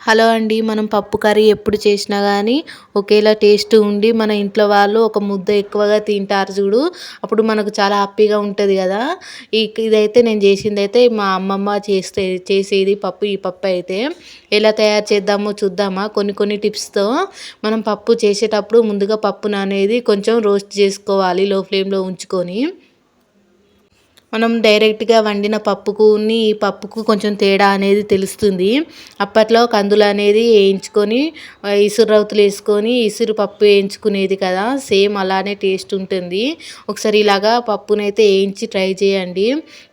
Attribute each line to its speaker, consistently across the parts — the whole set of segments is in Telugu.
Speaker 1: హలో అండి మనం పప్పు కర్రీ ఎప్పుడు చేసినా కానీ ఒకేలా టేస్ట్ ఉండి మన ఇంట్లో వాళ్ళు ఒక ముద్ద ఎక్కువగా తింటారు చూడు. అప్పుడు మనకు చాలా హ్యాపీగా ఉంటుంది కదా. ఈ ఇదైతే నేను చేసింది అయితే మా అమ్మమ్మ చేస్తే చేసేది పప్పు ఈ పప్పు అయితే. ఎలా తయారు చేద్దామో చూద్దామా? కొన్ని కొన్ని టిప్స్తో మనం పప్పు చేసేటప్పుడు ముందుగా పప్పును అనేది కొంచెం రోస్ట్ చేసుకోవాలి లో ఫ్లేమ్లో ఉంచుకొని. మనం డైరెక్ట్గా వండిన పప్పుకుని ఈ పప్పుకు కొంచెం తేడా అనేది తెలుస్తుంది. అప్పట్లో కందులు అనేది వేయించుకొని ఇసురవతులు వేసుకొని ఇసురు పప్పు వేయించుకునేది కదా సేమ్ అలానే టేస్ట్ ఉంటుంది. ఒకసారి ఇలాగా పప్పునైతే వేయించి ట్రై చేయండి.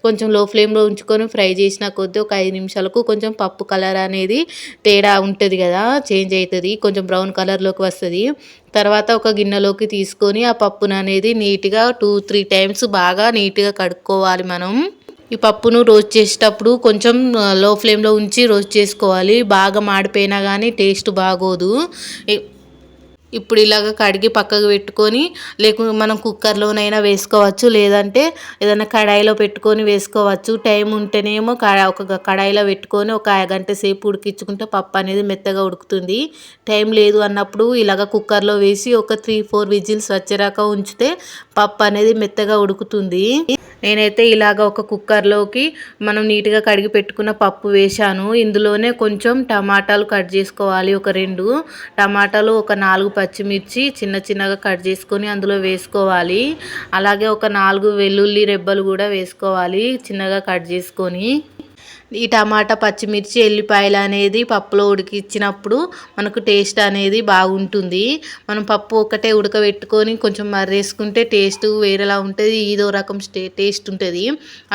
Speaker 1: కొంచెం లో ఫ్లేమ్లో ఉంచుకొని ఫ్రై చేసిన కొద్దీ ఒక ఐదు నిమిషాలకు కొంచెం పప్పు కలర్ అనేది తేడా ఉంటుంది కదా చేంజ్ అవుతుంది. కొంచెం బ్రౌన్ కలర్లోకి వస్తుంది. తర్వాత ఒక గిన్నెలోకి తీసుకొని ఆ పప్పును అనేది నీట్గా టూ త్రీ టైమ్స్ బాగా నీట్గా కడుక్కోవాలి మనం. ఈ పప్పును రోస్ట్ చేసేటప్పుడు కొంచెం లో ఫ్లేమ్లో ఉంచి రోస్ట్ చేసుకోవాలి. బాగా మాడిపోయినా కానీ టేస్ట్ బాగోదు. ఇప్పుడు ఇలాగ కడిగి పక్కకు పెట్టుకొని లేకుంటే మనం కుక్కర్లోనైనా వేసుకోవచ్చు. లేదంటే ఏదైనా కడాయిలో పెట్టుకొని వేసుకోవచ్చు. టైం ఉంటేనేమో ఒక కడాయిలో పెట్టుకొని ఒక గంట సేపు ఉడికించుకుంటే పప్పు అనేది మెత్తగా ఉడుకుతుంది. టైం లేదు అన్నప్పుడు ఇలాగ కుక్కర్లో వేసి ఒక త్రీ ఫోర్ విజిల్స్ వచ్చేరాక ఉంచితే పప్పు అనేది మెత్తగా ఉడుకుతుంది. నేనైతే ఇలాగ ఒక కుక్కర్లోకి మనం నీట్గా కడిగి పెట్టుకున్న పప్పు వేశాను. ఇందులోనే కొంచెం టమాటాలు కట్ చేసుకోవాలి ఒక రెండు. టమాటాలు ఒక నాలుగు పచ్చిమిర్చి చిన్న చిన్నగా కట్ చేసుకొని అందులో వేసుకోవాలి. అలాగే ఒక నాలుగు వెల్లుల్లి రెబ్బలు కూడా వేసుకోవాలి చిన్నగా కట్ చేసుకొని. ఈ టమాటా పచ్చిమిర్చి ఎల్లిపాయలు అనేది పప్పులో ఉడికిచ్చినప్పుడు మనకు టేస్ట్ అనేది బాగుంటుంది. మనం పప్పు ఒకటే ఉడకబెట్టుకొని కొంచెం మర్రేసుకుంటే టేస్ట్ వేరేలా ఉంటుంది ఏదో రకం టేస్ట్ ఉంటుంది.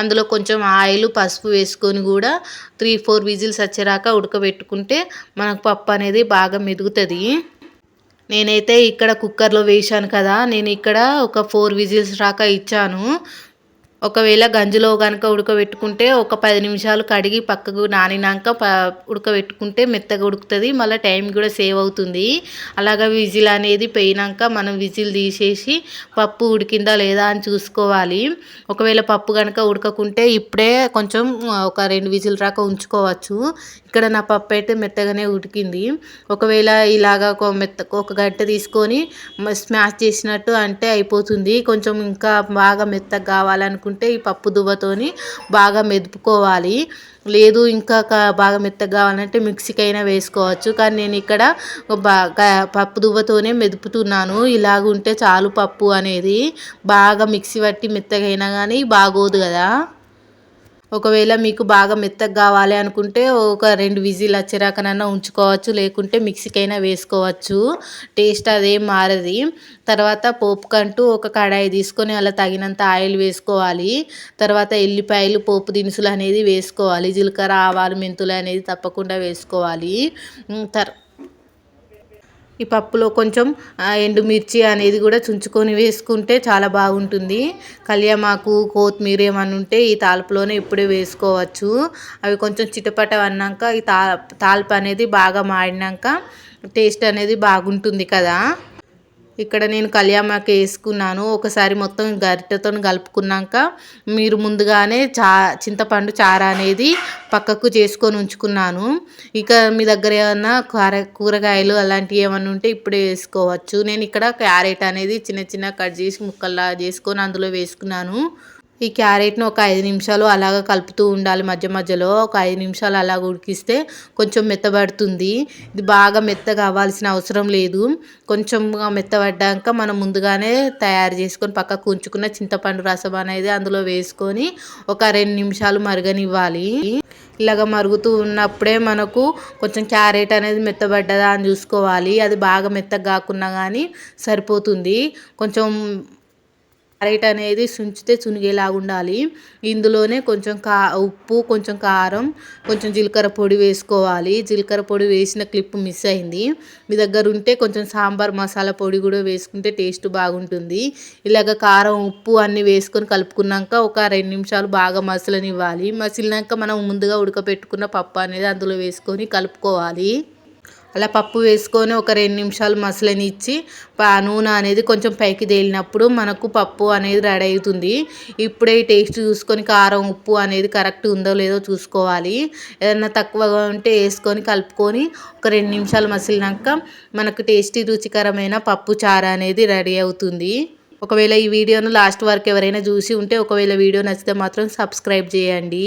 Speaker 1: అందులో కొంచెం ఆయిల్ పసుపు వేసుకొని కూడా త్రీ ఫోర్ విజిల్స్ వచ్చేరాక ఉడకబెట్టుకుంటే మనకు పప్పు అనేది బాగా మెదుగుతుంది. నేనైతే ఇక్కడ కుక్కర్లో వేశాను కదా నేను ఇక్కడ ఒక ఫోర్ విజిల్స్ రాక ఇచ్చాను. ఒకవేళ గంజిలో కనుక ఉడకబెట్టుకుంటే ఒక పది నిమిషాలు కడిగి పక్కకు నానినాక ప ఉడకబెట్టుకుంటే మెత్తగా ఉడుకుతుంది. మళ్ళీ టైం కూడా సేవ్ అవుతుంది. అలాగా విజిల్ అనేది పోయినాక మనం విజిల్ తీసేసి పప్పు ఉడికిందా లేదా అని చూసుకోవాలి. ఒకవేళ పప్పు కనుక ఉడకకుంటే ఇప్పుడే కొంచెం ఒక రెండు విజిల్ రాక ఉంచుకోవచ్చు. ఇక్కడ నా పప్పు అయితే మెత్తగానే ఉడికింది. ఒకవేళ ఇలాగ ఒక మెత్త ఒక గంట తీసుకొని స్మాష్ చేసినట్టు అంటే అయిపోతుంది. కొంచెం ఇంకా బాగా మెత్తగా కావాలనుకుంటే చేసుకుంటే ఈ పప్పు దువ్వతోని బాగా మెదుపుకోవాలి. లేదు ఇంకా బాగా మెత్తగా కావాలంటే మిక్సీకి అయినా వేసుకోవచ్చు. కానీ నేను ఇక్కడ బాగా పప్పు దువ్వతోనే మెదుపుతున్నాను. ఇలాగుంటే చాలు పప్పు అనేది బాగా మిక్సీ పట్టి మెత్తగైనా కానీ బాగోదు కదా. ఒకవేళ మీకు బాగా మెత్తగా కావాలి అనుకుంటే ఒక రెండు విజిల్ వచ్చేరాకనన్నా ఉంచుకోవచ్చు లేకుంటే మిక్సీకైనా వేసుకోవచ్చు. టేస్ట్ అదేం మారది. తర్వాత పోపుకంటూ ఒక కడాయి తీసుకొని అలా తగినంత ఆయిల్ వేసుకోవాలి. తర్వాత ఎల్లిపాయలు పోపు దినుసులు అనేది వేసుకోవాలి. జీలకర్ర ఆవాలు మెంతులు అనేది తప్పకుండా వేసుకోవాలి. తర్ ఈ పప్పులో కొంచెం ఎండుమిర్చి అనేది కూడా చుంచుకొని వేసుకుంటే చాలా బాగుంటుంది. కళ్యామాకు కొత్తిమీర ఏమన్నా ఉంటే ఈ తాల్పులోనే ఇప్పుడే వేసుకోవచ్చు. అవి కొంచెం చిటపట అన్నాక ఈ తా తాల్పు అనేది బాగా మాడినాక టేస్ట్ అనేది బాగుంటుంది కదా. ఇక్కడ నేను కళ్యామాక వేసుకున్నాను. ఒకసారి మొత్తం గరిటెతో కలుపుకున్నాక మీరు ముందుగానే చా చింతపండు చార అనేది పక్కకు చేసుకొని ఉంచుకున్నాను. ఇక మీ దగ్గర ఏమన్నా కూర కూరగాయలు అలాంటివి ఏమన్నా ఉంటే ఇప్పుడే వేసుకోవచ్చు. నేను ఇక్కడ క్యారెట్ అనేది చిన్న చిన్న కట్ చేసి ముక్కల్లా చేసుకొని అందులో వేసుకున్నాను. ఈ క్యారెట్ను ఒక ఐదు నిమిషాలు అలాగ కలుపుతూ ఉండాలి మధ్య మధ్యలో. ఒక ఐదు నిమిషాలు అలాగ ఉడికిస్తే కొంచెం మెత్తబడుతుంది. ఇది బాగా మెత్తగా అవ్వాల్సిన అవసరం లేదు. కొంచెం మెత్తబడ్డాక మనం ముందుగానే తయారు చేసుకొని పక్కకు ఉంచుకున్న చింతపండు రసం అనేది అందులో వేసుకొని ఒక రెండు నిమిషాలు మరగనివ్వాలి. ఇలాగ మరుగుతూ ఉన్నప్పుడే మనకు కొంచెం క్యారెట్ అనేది మెత్తబడ్డదా అని చూసుకోవాలి. అది బాగా మెత్తగా కాకుండా కానీ సరిపోతుంది. కొంచెం క్యారెట్ అనేది సుంచితే చునిగేలాగా ఉండాలి ఇందులోనే కొంచెం కా ఉప్పు కొంచెం కారం కొంచెం జీలకర్ర పొడి వేసుకోవాలి. జీలకర్ర పొడి వేసిన క్లిప్ మిస్ అయింది. మీ దగ్గర ఉంటే కొంచెం సాంబార్ మసాలా పొడి కూడా వేసుకుంటే టేస్ట్ బాగుంటుంది. ఇలాగ కారం ఉప్పు అన్నీ వేసుకొని కలుపుకున్నాక ఒక రెండు నిమిషాలు బాగా మసలనివ్వాలి. మసిలినాక మనం ముందుగా ఉడకపెట్టుకున్న పప్పు అనేది అందులో వేసుకొని కలుపుకోవాలి. అలా పప్పు వేసుకొని ఒక రెండు నిమిషాలు మసలనిచ్చి ఆ నూనె అనేది కొంచెం పైకి తేలినప్పుడు మనకు పప్పు అనేది రెడీ అవుతుంది. ఇప్పుడే టేస్ట్ చూసుకొని కారం ఉప్పు అనేది కరెక్ట్ ఉందో లేదో చూసుకోవాలి. ఏదన్నా తక్కువగా ఉంటే వేసుకొని కలుపుకొని ఒక రెండు నిమిషాలు మసిలినాక మనకు టేస్టీ రుచికరమైన పప్పు చారు అనేది రెడీ అవుతుంది. ఒకవేళ ఈ వీడియోను లాస్ట్ వరకు ఎవరైనా చూసి ఉంటే ఒకవేళ వీడియో నచ్చితే మాత్రం సబ్స్క్రైబ్ చేయండి.